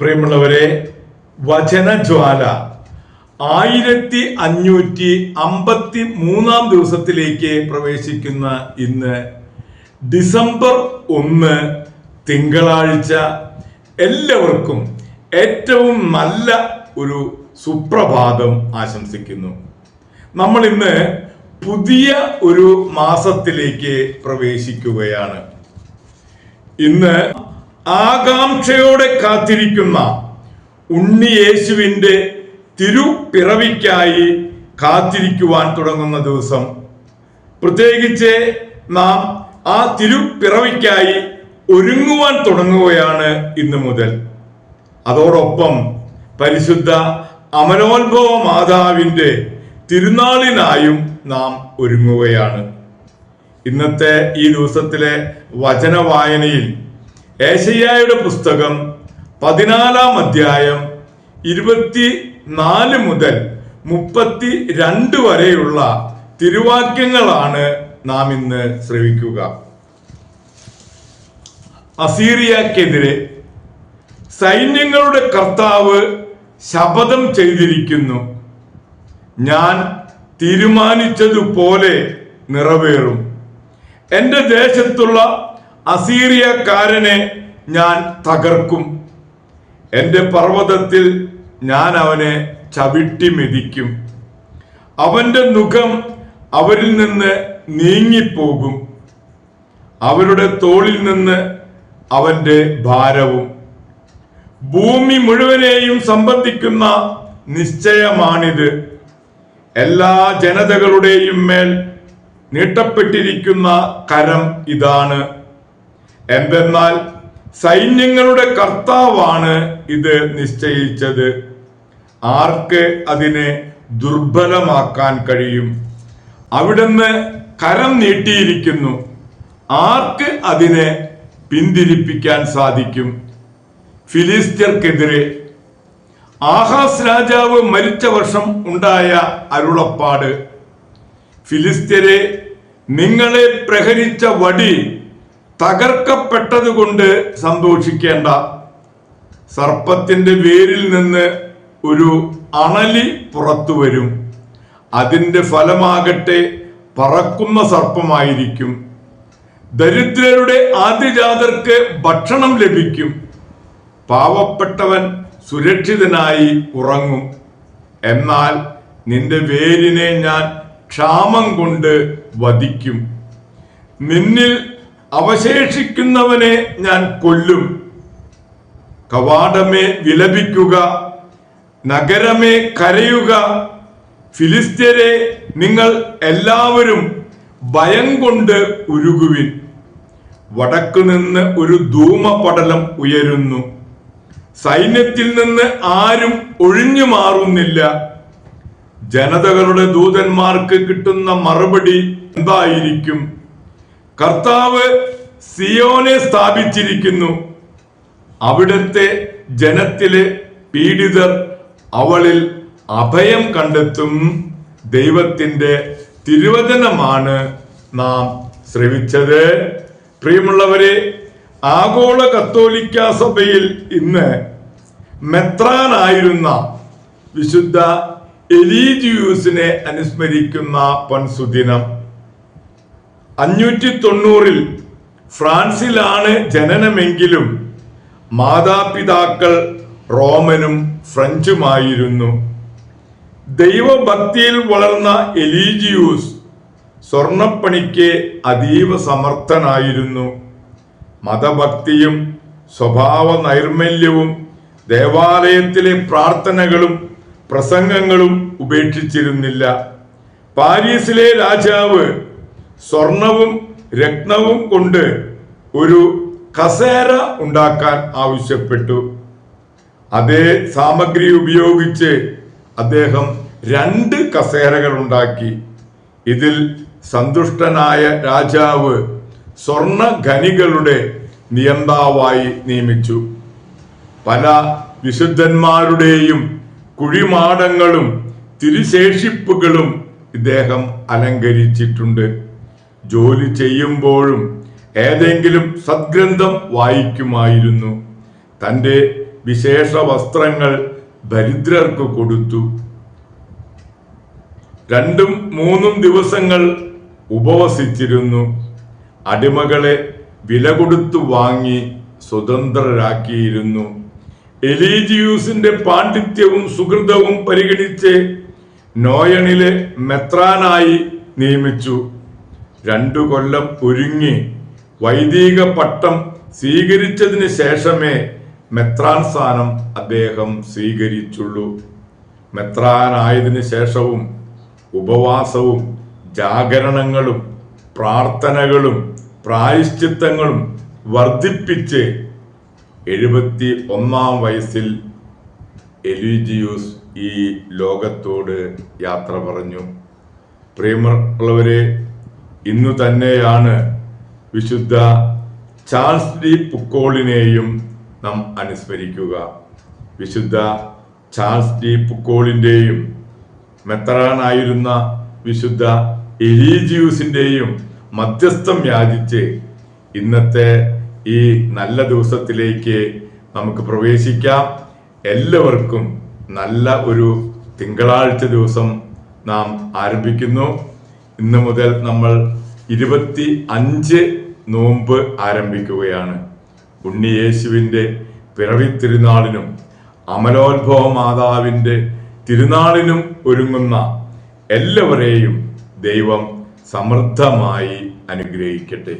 പ്രിയമുള്ളവരെ വചനജ്വാല ആയിരത്തി അഞ്ഞൂറ്റി അമ്പത്തി മൂന്നാം ദിവസത്തിലേക്ക് പ്രവേശിക്കുന്ന ഇന്ന് ഡിസംബർ ഒന്ന് തിങ്കളാഴ്ച. എല്ലാവർക്കും ഏറ്റവും നല്ല ഒരു സുപ്രഭാതം ആശംസിക്കുന്നു. നമ്മൾ ഇന്ന് പുതിയ ഒരു മാസത്തിലേക്ക് പ്രവേശിക്കുകയാണ്. ഇന്ന് ആകാംക്ഷയോടെ കാത്തിരിക്കുന്ന ഉണ്ണി യേശുവിന്റെ തിരുപ്പിറവിക്കായി കാത്തിരിക്കുവാൻ തുടങ്ങുന്ന ദിവസം. പ്രത്യേകിച്ച് നാം ആ തിരുപ്പിറവിക്കായി ഒരുങ്ങുവാൻ തുടങ്ങുകയാണ് ഇന്ന് മുതൽ. അതോടൊപ്പം പരിശുദ്ധ അമരോത്ഭവ മാതാവിന്റെ തിരുനാളിനായും നാം ഒരുങ്ങുകയാണ്. ഇന്നത്തെ ഈ ദിവസത്തിലെ വചന വായനയിൽ ഏശയ്യായുടെ പുസ്തകം പതിനാലാം അധ്യായം ഇരുപത്തി നാല് മുതൽ മുപ്പത്തി രണ്ട് വരെയുള്ള തിരുവാക്യങ്ങളാണ് നാം ഇന്ന് ശ്രവിക്കുക. അസീറിയക്കെതിരെ സൈന്യങ്ങളുടെ കർത്താവ് ശപഥം ചെയ്തിരിക്കുന്നു. ഞാൻ തീരുമാനിച്ചതുപോലെ നിറവേറും. എന്റെ ദേശത്തുള്ള അസീറിയക്കാരനെ ഞാൻ തകർക്കും. എന്റെ പർവതത്തിൽ ഞാൻ അവനെ ചവിട്ടി മെതിക്കും. അവന്റെ മുഖം അവരിൽ നിന്ന് നീങ്ങിപ്പോകും. അവരുടെ തോളിൽ നിന്ന് അവന്റെ ഭാരവും. ഭൂമി മുഴുവനെയും സംബന്ധിക്കുന്ന നിശ്ചയമാണിത്. എല്ലാ ജനതകളുടെയും മേൽ നീട്ടപ്പെട്ടിരിക്കുന്ന കരം ഇതാണ്. എന്തെന്നാൽ സൈന്യങ്ങളുടെ കർത്താവാണ് ഇത് നിശ്ചയിച്ചത്. ആർക്ക് അതിനെ ദുർബലമാക്കാൻ കഴിയും? അവിടുന്ന് കരം നീട്ടിയിരിക്കുന്നു. ആർക്ക് അതിനെ പിന്തിരിപ്പിക്കാൻ സാധിക്കും? ഫിലിസ്ത്യർക്കെതിരെ. ആഹാസ് രാജാവ് മരിച്ച വർഷം ഉണ്ടായ അരുളപ്പാട്. ഫിലിസ്ത്യരെ നിങ്ങളെ പ്രഹരിച്ച വടി തകർക്കപ്പെട്ടതുകൊണ്ട് സന്തോഷിക്കേണ്ട സർപ്പത്തിന്റെ വേരിൽ നിന്ന് ഒരു അണലി പുറത്തു വരും. അതിന്റെ ഫലമാകട്ടെ പറക്കുന്ന സർപ്പമായിരിക്കും. ദരിദ്രരുടെ ആദ്യജാതർക്ക് ഭക്ഷണം ലഭിക്കും. പാവപ്പെട്ടവൻ സുരക്ഷിതനായി ഉറങ്ങും. എന്നാൽ നിന്റെ വേരിനെ ഞാൻ ക്ഷാമം കൊണ്ട് വധിക്കും. നിന്നിൽ അവശേഷിക്കുന്നവനെ ഞാൻ കൊല്ലും. കവാടമേ വിലപിക്കുക നഗരമേ കരയുക. ഫിലിസ്ത്യരെ നിങ്ങൾ എല്ലാവരും ഭയം കൊണ്ട് ഉരുകുവിൻ. വടക്കു നിന്ന് ഒരു ധൂമപടലം ഉയരുന്നു. സൈന്യത്തിൽ നിന്ന് ആരും ഒഴിഞ്ഞു മാറുന്നില്ല. ജനതകളുടെ ദൂതന്മാർക്ക് കിട്ടുന്ന മറുപടി എന്തായിരിക്കും? കർത്താവ് സിയോനെ സ്ഥാപിച്ചിരിക്കുന്നു. അവിടുത്തെ ജനത്തിലെ പീഡിതർ അവളിൽ അഭയം കണ്ടെത്തും. ദൈവത്തിന്റെ തിരുവചനമാണ് നാം ശ്രവിച്ചത്. പ്രിയമുള്ളവരെ ആഗോള കത്തോലിക്ക സഭയിൽ ഇന്ന് മെത്രാനായിരുന്ന വിശുദ്ധ എലീജിയൂസിനെ അനുസ്മരിക്കുന്ന പൊൻസുദിനം അഞ്ഞൂറ്റി തൊണ്ണൂറിൽ ഫ്രാൻസിലാണ് ജനനമെങ്കിലും മാതാപിതാക്കൾ റോമനും ഫ്രഞ്ചുമായിരുന്നു. ദൈവഭക്തിയിൽ വളർന്ന എലീജിയൂസ് സ്വർണപ്പണിക്ക് അതീവ സമർത്ഥനായിരുന്നു. മതഭക്തിയും സ്വഭാവ നൈർമല്യവും ദേവാലയത്തിലെ പ്രാർത്ഥനകളും പ്രസംഗങ്ങളും ഉപേക്ഷിച്ചിരുന്നില്ല. പാരീസിലെ രാജാവ് സ്വർണവും രത്നവും കൊണ്ട് ഒരു കസേര ഉണ്ടാക്കാൻ ആവശ്യപ്പെട്ടു. അതേ സാമഗ്രി ഉപയോഗിച്ച് അദ്ദേഹം രണ്ട് കസേരകൾ ഉണ്ടാക്കി. ഇതിൽ സന്തുഷ്ടനായ രാജാവ് സ്വർണ ഖനികളുടെ നിയന്താവായി നിയമിച്ചു. പല വിശുദ്ധന്മാരുടെയും കുഴിമാടങ്ങളും തിരുശേഷിപ്പുകളും ഇദ്ദേഹം അലങ്കരിച്ചിട്ടുണ്ട്. ജോലി ചെയ്യുമ്പോഴും ഏതെങ്കിലും സദ്ഗ്രന്ഥം വായിക്കുമായിരുന്നു. തന്റെ വിശേഷ വസ്ത്രങ്ങൾ ദരിദ്രർക്ക് കൊടുത്തു. രണ്ടും മൂന്നും ദിവസങ്ങൾ ഉപവസിച്ചിരുന്നു. അടിമകളെ വില കൊടുത്തു വാങ്ങി സ്വതന്ത്രരാക്കിയിരുന്നു. എലീജിയൂസിന്റെ പാണ്ഡിത്യവും സുഹൃതവും പരിഗണിച്ച് നോയണിലെ മെത്രാനായി നിയമിച്ചു. രണ്ടു കൊല്ലം പുരുങ്ങി വൈദിക പട്ടം സ്വീകരിച്ചതിന് ശേഷമേ മെത്രാൻ സ്ഥാനം അദ്ദേഹം സ്വീകരിച്ചുള്ളൂ. മെത്രാനായതിനു ശേഷവും ഉപവാസവും ജാഗരണങ്ങളും പ്രാർത്ഥനകളും പ്രായശ്ചിത്തങ്ങളും വർദ്ധിപ്പിച്ച് എഴുപത്തി ഒന്നാം വയസ്സിൽ എലിജിയൂസ് ഈ ലോകത്തോട് യാത്ര പറഞ്ഞു. പ്രിയമുള്ളവരെ ഇന്നു തന്നെയാണ് വിശുദ്ധ ചാൾസ് ഡി പുക്കോളിനെയും നാം അനുസ്മരിക്കുക. വിശുദ്ധ ചാൾസ് ഡി പുക്കോളിന്റെയും മെത്രാനായിരുന്ന വിശുദ്ധ എലീജിയൂസിന്റെയും മധ്യസ്ഥം യാചിച്ച് ഇന്നത്തെ ഈ നല്ല ദിവസത്തിലേക്ക് നമുക്ക് പ്രവേശിക്കാം. എല്ലാവർക്കും നല്ല ഒരു തിങ്കളാഴ്ച ദിവസം നാം ആരംഭിക്കുന്നു. ഇന്ന് മുതൽ നമ്മൾ ഇരുപത്തി അഞ്ച് നോമ്പ് ആരംഭിക്കുകയാണ്. ഉണ്ണിയേശുവിന്റെ പിറവി തിരുനാളിനും അമലോത്ഭവ മാതാവിന്റെ തിരുനാളിനും ഒരുങ്ങുന്ന എല്ലാവരെയും ദൈവം സമൃദ്ധമായി അനുഗ്രഹിക്കട്ടെ.